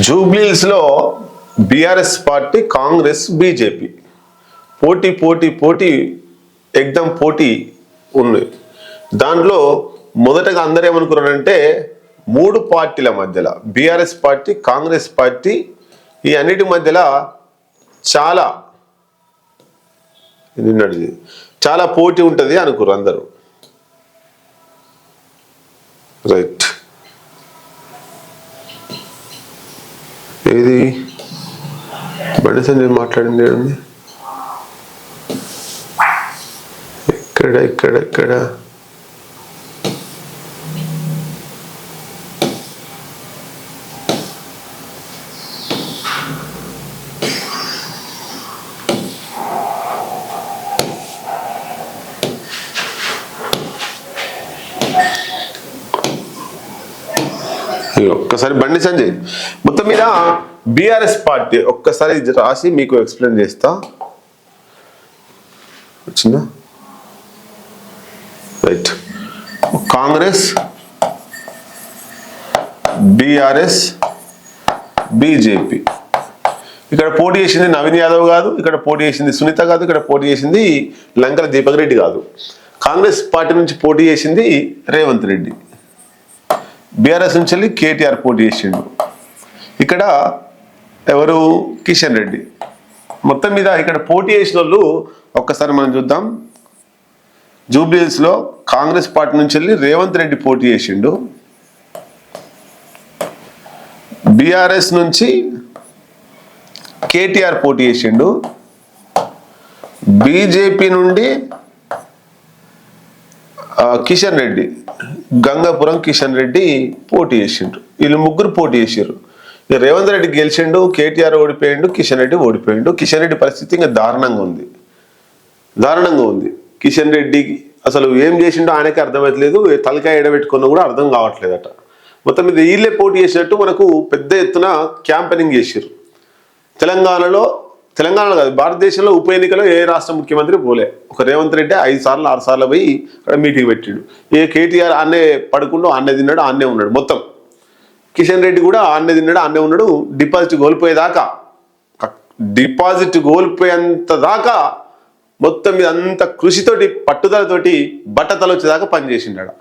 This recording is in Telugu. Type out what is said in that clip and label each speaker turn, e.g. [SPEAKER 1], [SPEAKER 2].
[SPEAKER 1] జూబ్లీస్లో బీఆర్ఎస్ పార్టీ కాంగ్రెస్ బీజేపీ. పోటీ పోటీ పోటీ ఎగ్దం పోటీ ఉంది. దాంట్లో మొదటగా అందరూ ఏమనుకున్నారంటే మూడు పార్టీల మధ్యలో బీఆర్ఎస్ పార్టీ కాంగ్రెస్ పార్టీ ఈ అన్నిటి మధ్యలో చాలా నిన్నటిది చాలా పోటీ ఉంటుంది అనుకున్నారు అందరూ. రైట్. ఏది? బండి సంజయ్ మాట్లాడింది ఏడుంది? ఇక్కడ ఇక్కడ ఇక్కడ ఒక్కసారి బండి సంజయ్. మొత్తం మీద బీఆర్ఎస్ పార్టీ ఒక్కసారి రాసి మీకు ఎక్స్ప్లెయిన్ చేస్తా. వచ్చిందా? రైట్. Congress BRS BJP. ఇక్కడ పోటీ చేసింది నవీన్ యాదవ్ కాదు ఇక్కడ పోటీ చేసింది సునీత కాదు ఇక్కడ పోటీ చేసింది లంకల దీపక్ రెడ్డి కాదు. కాంగ్రెస్ పార్టీ నుంచి పోటీ చేసింది రేవంత్ రెడ్డి. బీఆర్ఎస్ నుంచి వెళ్ళి కేటీఆర్ పోటీ చేసిండు. ఇక్కడ ఎవరు? కిషన్ రెడ్డి. మొత్తం మీద ఇక్కడ పోటీ చేసిన వాళ్ళు ఒక్కసారి మనం చూద్దాం. జూబ్లీహిల్స్లో కాంగ్రెస్ పార్టీ నుంచి వెళ్ళి రేవంత్ రెడ్డి పోటీ చేసిండు. బీఆర్ఎస్ నుంచి కేటీఆర్ పోటీ చేసిండు. బీజేపీ నుండి కిషన్ రెడ్డి. గంగాపురం కిషన్ రెడ్డి పోటీ చేసిండ్రు. వీళ్ళు ముగ్గురు పోటీ చేసారు ఇక రేవంత్ రెడ్డి గెలిచిండు కేటీఆర్ ఓడిపోయిండు కిషన్ రెడ్డి ఓడిపోయిండు. కిషన్ రెడ్డి పరిస్థితి ఇంకా దారుణంగా ఉంది. దారుణంగా ఉంది. కిషన్ రెడ్డి అసలు ఏం చేసిండో ఆయనకి అర్థమవుతలేదు తలకాయ ఎడబెట్టుకున్నా కూడా అర్థం కావట్లేదట. మొత్తం మీద వీళ్ళే పోటీ చేసినట్టు మనకు పెద్ద ఎత్తున క్యాంపెనింగ్ చేసారు తెలంగాణలో తెలంగాణలో కాదు భారతదేశంలో ఉప ఎన్నికలో ఏ రాష్ట్ర ముఖ్యమంత్రి పోలే. ఒక రేవంత్ రెడ్డి ఐదు సార్లు ఆరు సార్లు పోయి అక్కడ మీటింగ్ పెట్టిండు. ఏ కేటీఆర్ ఆన్నే పడుకుంటూ ఆన్నే తిన్నాడు ఆన్నే ఉన్నాడు మొత్తం. కిషన్ రెడ్డి కూడా ఆన్నే తిన్నాడు ఆన్నే ఉన్నాడు. డిపాజిట్ కోల్పోయేదాకా డిపాజిట్ కోల్పోయేంత దాకా మొత్తం మీద అంత కృషితోటి పట్టుదలతోటి బట్టతలు వచ్చేదాకా పనిచేసిండాడు